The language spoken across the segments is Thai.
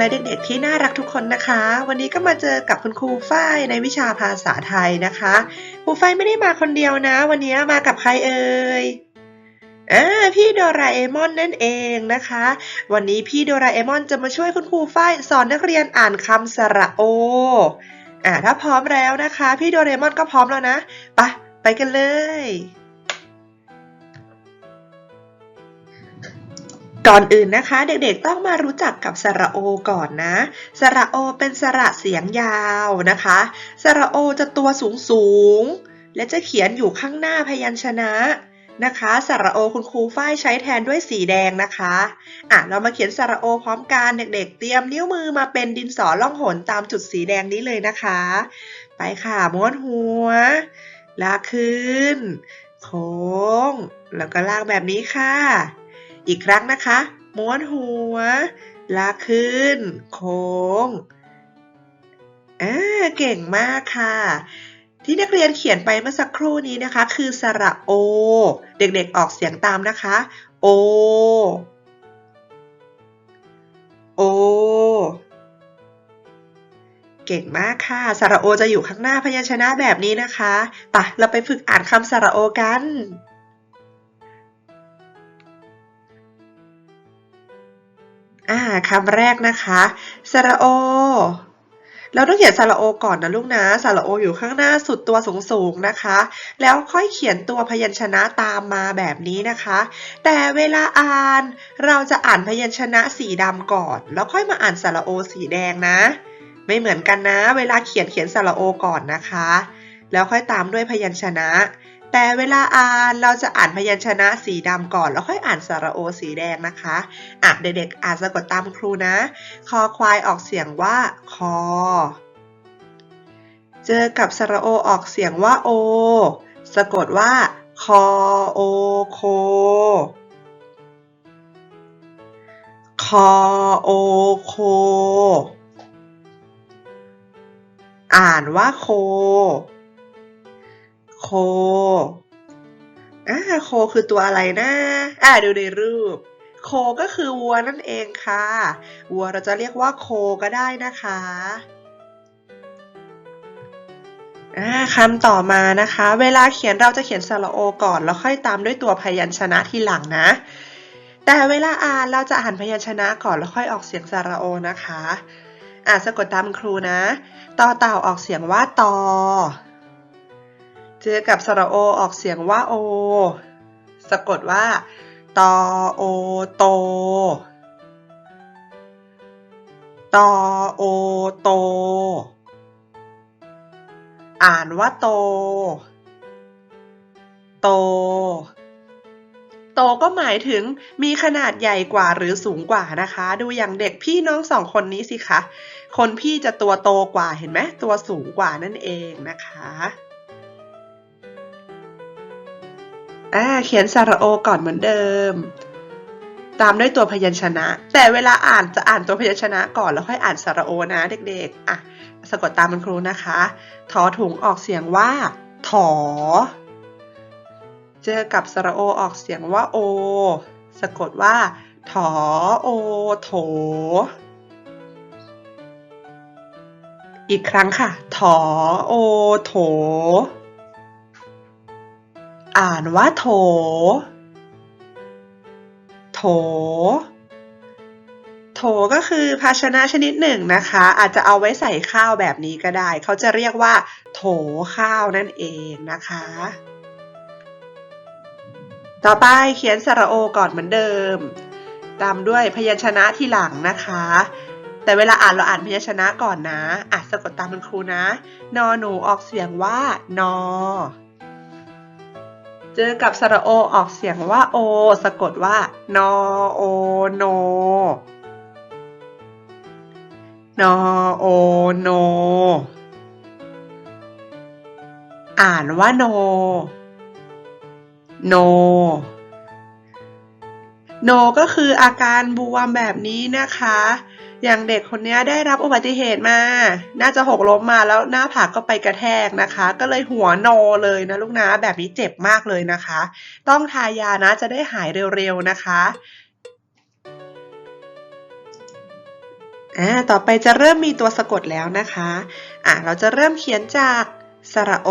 และเด็กๆที่น่ารักทุกคนนะคะ วันนี้ก็มาเจอกับคุณครูฝ้ายในวิชาภาษาไทยนะคะครูฝ้ายไม่ได้มาคนเดียวนะ วันนี้มากับใครเอ่ยอ่าพี่โดราเอมอนนั่นเองนะคะ วันนี้พี่โดราเอมอนจะมาช่วยคุณครูฝ้ายสอนนักเรียนอ่านคำสระโออ่าถ้าพร้อมแล้วนะคะ พี่โดราเอมอนก็พร้อมแล้วนะไปไปกันเลย ก่อนอื่นนะคะ เด็กๆต้องมารู้จักกับสระโอก่อนนะ สระโอเป็นสระเสียงยาวนะคะ สระโอจะตัวสูงสูงๆและจะเขียนอยู่ข้างหน้าพยัญชนะนะคะ สระโอคุณครูฝ้ายใช้แทนด้วยสีแดงนะคะอะเรามาเขียนสระโอพร้อมกันเด็กๆ เตรียมนิ้วมือมาเป็นดินสอล่องหนตามจุดสีแดงนี้เลยนะคะ ไปค่ะม้วนหัว ลากขึ้น โค้ง แล้วก็ลากแบบนี้ค่ะ อีกครั้งนะคะ ม้วนหัว ลากขึ้น โค้งอ่าเก่งมากค่ะ ที่นักเรียนเขียนไปเมื่อสักครู่นี้นะคะ คือสระโอ เด็กๆออกเสียงตามนะคะ โอ โอ เก่งมากค่ะ สระโอจะอยู่ข้างหน้าพยัญชนะแบบนี้นะคะไปะเราไปฝึกอ่านคำสระโอกัน อ่าคำแรกนะคะสระโอ เราต้องเขียนสระโอก่อนนะลูกนะสระโออยู่ข้างหน้าสุดตัวสูงๆนะคะ แล้วค่อยเขียนตัวพยัญชนะตามมาแบบนี้นะคะ แต่เวลาอ่านเราจะอ่านพยัญชนะสีดำก่อน แล้วค่อยมาอ่านสระโอสีแดงนะ ไม่เหมือนกันนะ เวลาเขียนเขียนสระโอก่อนนะคะ แล้วค่อยตามด้วยพยัญชนะ แต่เวลาอ่านเราจะอ่านพยัญชนะสีดำก่อน แล้วค่อยอ่านสระโอสีแดงนะคะอะเด็กๆอ่านสะกดตามครูนะ คอควายออกเสียงว่าคอ เจอกับสระโอออกเสียงว่าโอ สะกดว่าคอโอโคคอโอโค อ่านว่าโค โคอ่าโคคือตัวอะไรนะอ่าดูในรูป โคก็คือวัวนั่นเองค่ะ วัวเราจะเรียกว่าโคก็ได้นะคะอ่าคำต่อมานะคะ เวลาเขียนเราจะเขียนสระโอก่อน แล้วค่อยตามด้วยตัวพยัญชนะทีหลังนะ แต่เวลาอ่านเราจะอ่านพยัญชนะก่อนแล้วค่อยออกเสียงสระโอนะคะ อ่านสะกดตามครูนะ ต่อเต่าออกเสียงว่าตอ เจอกับสระโอออกเสียงว่าโอ สะกดว่า ตอโอโต ตอโอโต อ่านว่าโต โต โตก็หมายถึงมีขนาดใหญ่กว่าหรือสูงกว่านะคะ ดูอย่างเด็กพี่น้องสองคนนี้สิคะ คนพี่จะตัวโตกว่าเห็นไหมตัวสูงกว่านั่นเองนะคะ อ่าเขียนสระโอก่อนเหมือนเดิม ตามด้วยตัวพยัญชนะ แต่เวลาอ่านจะอ่านตัวพยัญชนะก่อนแล้วค่อยอ่านสระโอนะเด็กๆอะสะกดตามคุณครูนะคะทอถุงออกเสียงว่าถอ เจอกับสระโอออกเสียงว่าโอ สะกดว่าถอโอโถ อีกครั้งค่ะ ถอโอโถ อ่านว่าโถ โถ โถก็คือภาชนะชนิดหนึ่งนะคะ อาจจะเอาไว้ใส่ข้าวแบบนี้ก็ได้ เขาจะเรียกว่า โถข้าวนั่นเองนะคะ ต่อไปเขียนสระโอก่อนเหมือนเดิม ตามด้วยพยัญชนะที่หลังนะคะแต่เวลาอ่านเราอ่านพยัญชนะก่อนนะ อะสะกดตามคุณครูนะ นอหนูออกเสียงว่านอ จอกับสระโอออกเสียงว่าโอ สะกดว่านอโอโนนอโอโน อ่านว่าโน โน โนก็คืออาการบวมแบบนี้นะคะ อย่างเด็กคนนี้ได้รับอุบัติเหตุมา น่าจะหกล้มมาแล้วหน้าผากก็ไปกระแทกนะคะ ก็เลยหัวโนเลยนะลูกนะ แบบนี้เจ็บมากเลยนะคะ ต้องทายานะจะได้หายเร็วๆนะคะอ่าต่อไปจะเริ่มมีตัวสะกดแล้วนะคะอ่าเราจะเริ่มเขียนจากสระโอ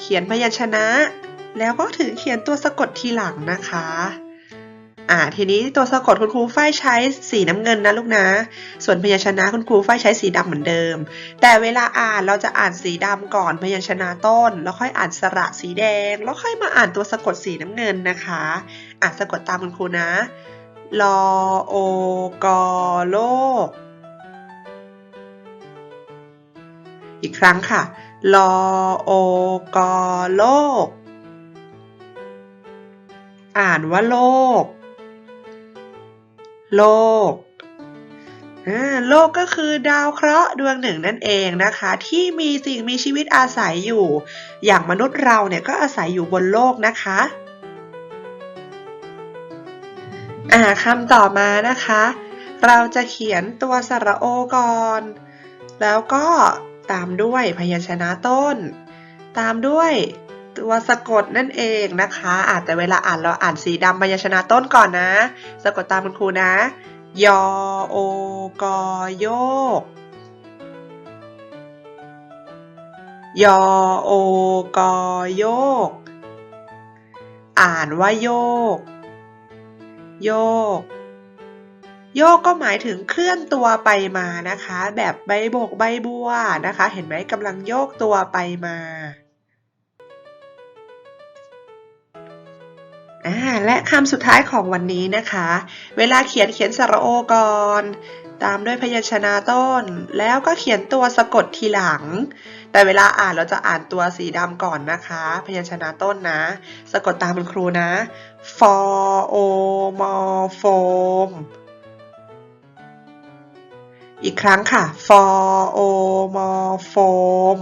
เขียนพยัญชนะ แล้วก็ถึงเขียนตัวสะกดทีหลังนะคะ อ่าทีนี้ตัวสะกดคุณครูฝ้ายใช้สีน้ำเงินนะลูกนะ ส่วนพยัญชนะคุณครูฝ้ายใช้สีดำเหมือนเดิม แต่เวลาอ่านเราจะอ่านสีดำก่อนพยัญชนะต้น แล้วค่อยอ่านสระสีแดง แล้วค่อยมาอ่านตัวสะกดสีน้ำเงินนะคะอ่านสะกดตามคุณครูนะลอโอกอโลก อีกครั้งค่ะลอโอกอโลก อ่านว่าโลก โลกโลกก็คือดาวเคราะห์ดวงหนึ่งนั่นเองนะคะ ที่มีสิ่งมีชีวิตอาศัยอยู่ อย่างมนุษย์เราเนี่ยก็อาศัยอยู่บนโลกนะคะอ่าคำต่อมานะคะ เราจะเขียนตัวสระโอก่อน แล้วก็ตามด้วยพยัญชนะต้น ตามด้วย ตัวสะกดนั่นเองนะคะอาแต่เวลาอ่านเราอ่านสีดำพยัญชนะต้นก่อนนะ สะกดตามคุณครูนะ ยอโอกอโยก ยอโอกอโยก อ่านว่าโยก โยกโยกก็หมายถึงเคลื่อนตัวไปมานะคะ แบบใบโบกใบบัวนะคะ เห็นไหมกำลังโยกตัวไปมา อ่าและคำสุดท้ายของวันนี้นะคะ เวลาเขียนเขียนสระโอก่อน ตามด้วยพยัญชนะต้น แล้วก็เขียนตัวสะกดทีหลัง แต่เวลาอ่านเราจะอ่านตัวสีดำก่อนนะคะ พยัญชนะต้นนะ สะกดตามคุณครูนะฟอโอมอโฟมอีกครั้งค่ะฟอโอมอโฟม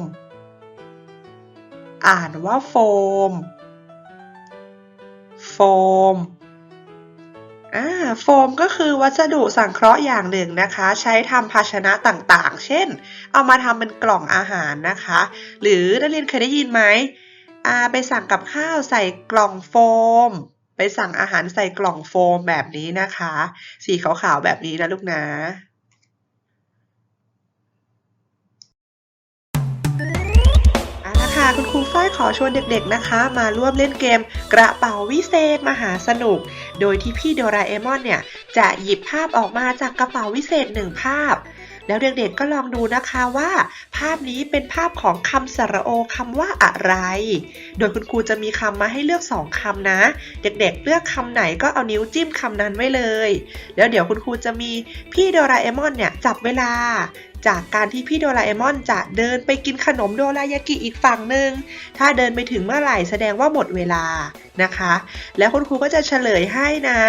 อ่านว่าโฟม โฟมอ่าโฟมก็คือวัสดุสังเคราะห์อย่างหนึ่งนะคะ ใช้ทำภาชนะต่างๆ เช่น เอามาทำเป็นกล่องอาหารนะคะ หรือนักเรียนเคยได้ยินไหมอ่าไปสั่งกับข้าวใส่กล่องโฟม ไปสั่งอาหารใส่กล่องโฟมแบบนี้นะคะ สีขาวๆแบบนี้นะลูกนะ ค่ะคุณครูฝ้ายขอชวนเด็กๆนะคะ มาร่วมเล่นเกมกระเป๋าวิเศษมหาสนุก โดยที่พี่โดราเอมอนเนี่ยจะหยิบภาพออกมาจากกระเป๋าวิเศษหนึ่งภาพ แล้วเด็กๆก็ลองดูนะคะว่า ภาพนี้เป็นภาพของคำสระโอคำว่าอะไร โดยคุณครูจะมีคำมาให้เลือกสองคำนะ เด็กๆ เลือกคำไหนก็เอานิ้วจิ้มคำนั้นไว้เลย แล้วเดี๋ยวคุณครูจะมีพี่โดราเอมอนเนี่ยจับเวลา จากการที่พี่โดราเอมอนจะเดินไปกินขนมโดรายากิอีกฝั่งหนึ่ง ถ้าเดินไปถึงเมื่อไหร่แสดงว่าหมดเวลานะคะ แล้วคุณครูก็จะเฉลยให้นะ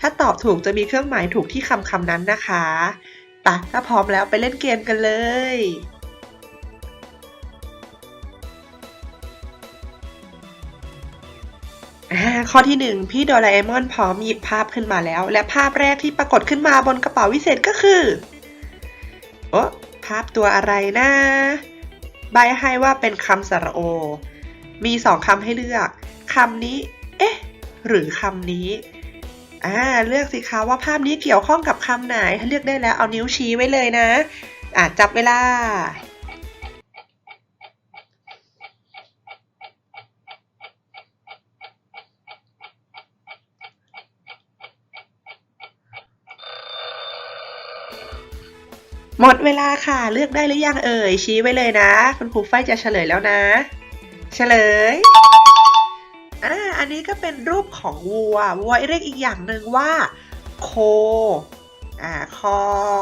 ถ้าตอบถูกจะมีเครื่องหมายถูกที่คำคำนั้นนะคะปะถ้าพร้อมแล้วไปเล่นเกมกันเลยข้อที่หนึ่งพี่โดราเอมอนพร้อมหยิบภาพขึ้นมาแล้ว และภาพแรกที่ปรากฏขึ้นมาบนกระเป๋าวิเศษก็คือ โอ้ภาพตัวอะไรนะใบให้ว่าเป็นคำสระโอ มีสองคำให้เลือกคำนี้ เอ๊ะ หรือคำนี้อ่าเลือกสิคะว่าภาพนี้เกี่ยวข้องกับคำไหนถ้าเลือกได้แล้วเอานิ้วชี้ไว้เลยนะอ่าจับเวลา หมดเวลาค่ะเลือกได้หรือยังเอ่ย ชี้ไว้เลยนะ คุณครูฝ้ายจะเฉลยแล้วนะ เฉลยอ่าอันนี้ก็เป็นรูปของวัววัวเรียกอีกอย่างหนึ่งว่าโคอ่าคอ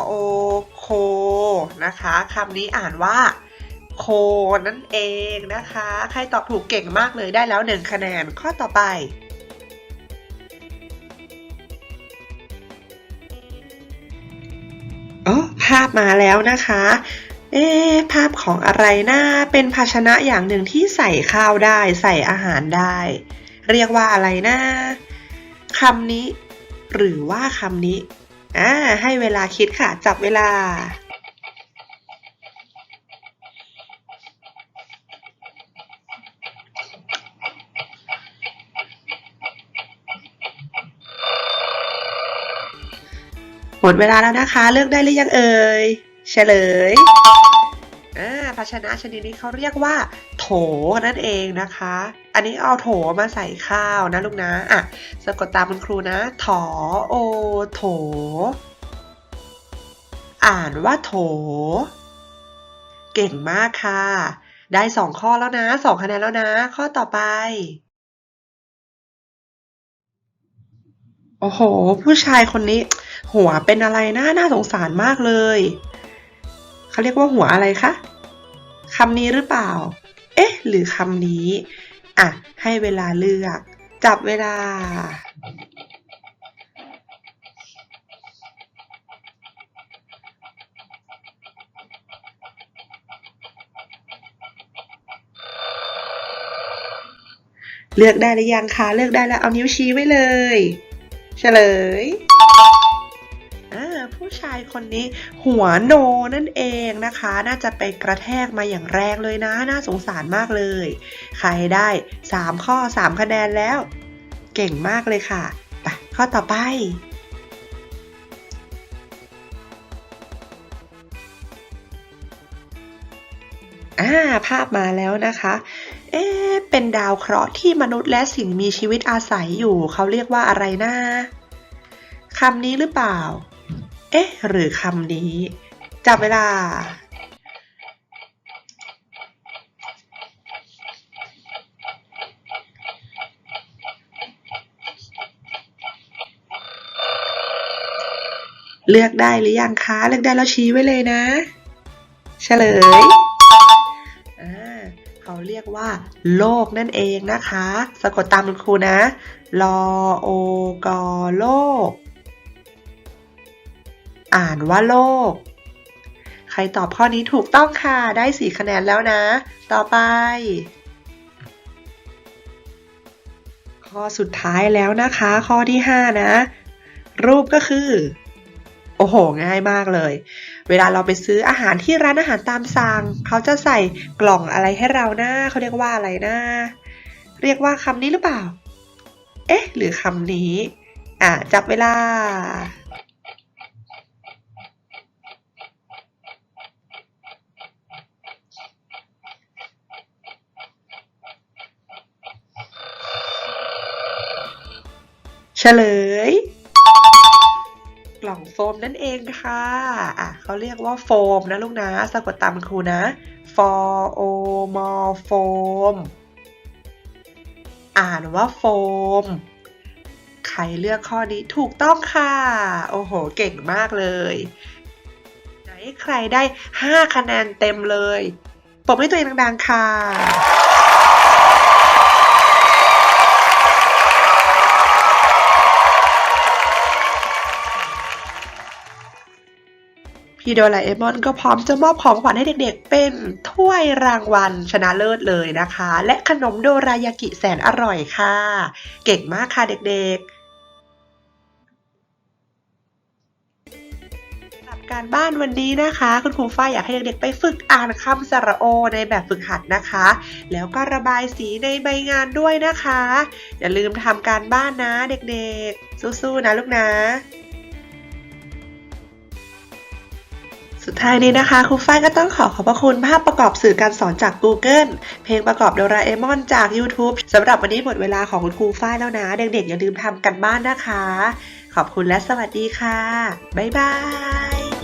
โอโคนะคะคำนี้อ่านว่าโคนั่นเองนะคะ ใครตอบถูกเก่งมากเลยได้แล้วหนึ่งคะแนนข้อต่อไป มาแล้วนะคะ เอ๊ะภาพของอะไรนะเป็นภาชนะอย่างหนึ่งที่ใส่ข้าวได้ใส่อาหารได้ เรียกว่าอะไรนะคำนี้ หรือว่าคำนี้อ่าให้เวลาคิดค่ะ จับเวลา อ หมดเวลาแล้วนะคะ เลือกได้หรือยังเอ่ยเฉลยอ่าภาชนะชนิดนี้เขาเรียกว่า โถนั่นเองนะคะ อันนี้เอาโถมาใส่ข้าวนะลูกนะอะสะกดตามคุณครูนะ ถอโอโถ อ่านว่าโถ เก่งมากค่ะ ได้สองข้อแล้วนะสองคะแนนแล้วนะ ข้อต่อไป โอ้โห ผู้ชายคนนี้ หัวเป็นอะไรนะน่าสงสารมากเลยเขาเรียกว่าหัวอะไรคะคำนี้หรือเปล่า เอ๊ะ หรือคำนี้ อะ ให้เวลาเลือก จับเวลา เลือกได้หรือยังคะ เลือกได้แล้ว เอานิ้วชี้ไว้เลย เฉลย ผู้ชายคนนี้หัวโนนั่นเองนะคะ น่าจะไปกระแทกมาอย่างแรงเลยนะ น่าสงสารมากเลย ใครได้ 3 ข้อ 3 คะแนนแล้ว เก่งมากเลยค่ะไปข้อต่อไปอ่าภาพมาแล้วนะคะ เอ๊ะเป็นดาวเคราะห์ที่มนุษย์และสิ่งมีชีวิตอาศัยอยู่ เขาเรียกว่าอะไรนะคำนี้หรือเปล่า เอ๊ะ หรือคำนี้ จับเวลา เลือกได้หรือยังคะ เลือกได้แล้วชี้ไว้เลยนะ เฉลยเขาเรียกว่า โลกนั่นเองนะคะ สะกดตามคุณครูนะ ลอโอกอโลก อ่านว่าโลก ใครตอบข้อนี้ถูกต้องค่ะ ได้สี่คะแนนแล้วนะ ต่อไป ข้อสุดท้ายแล้วนะคะ ข้อที่ 5 นะ รูปก็คือ โอ้โห ง่ายมากเลย เวลาเราไปซื้ออาหารที่ร้านอาหารตามสั่งเขาจะใส่กล่องอะไรให้เรานะเขาเรียกว่าอะไรนะ เรียกว่าคำนี้หรือเปล่า เอ๊ะ หรือคำนี้ อะ จับเวลา เฉลย กล่องโฟมนั่นเองค่ะอะเขาเรียกว่าโฟมนะลูกนะสะกดตามคุณครูนะฟอโอมโฟมอ่านว่าโฟมใครเลือกข้อนี้ถูกต้องค่ะ โอ้โห เก่งมากเลย ไหนใครได้ 5 คะแนนเต็มเลยปรบให้ตัวเองดังๆค่ะ พี่โดราเอมอนก็พร้อมจะมอบของขวัญให้เด็กๆ เป็นถ้วยรางวัลชนะเลิศเลยนะคะ และขนมโดรายากิแสนอร่อยค่ะ เก่งมากค่ะเด็กๆสำหรับการบ้านวันนี้นะคะ คุณครูฝ้ายอยากให้เด็กๆไปฝึกอ่านคำสระโอในแบบฝึกหัดนะคะ แล้วก็ระบายสีในใบงานด้วยนะคะ อย่าลืมทำการบ้านนะเด็กๆ สู้ๆนะลูกนะ สุดท้ายนี้นะคะครูฝ้ายก็ต้องขอขอบพระคุณภาพประกอบสื่อการสอนจาก Google เพลงประกอบโดราเอมอนจาก YouTube สำหรับวันนี้หมดเวลาของคุณครูฝ้ายแล้วนะ เด็กๆอย่าลืมทำกันบ้านนะคะ ขอบคุณและสวัสดีค่ะ บ๊ายบาย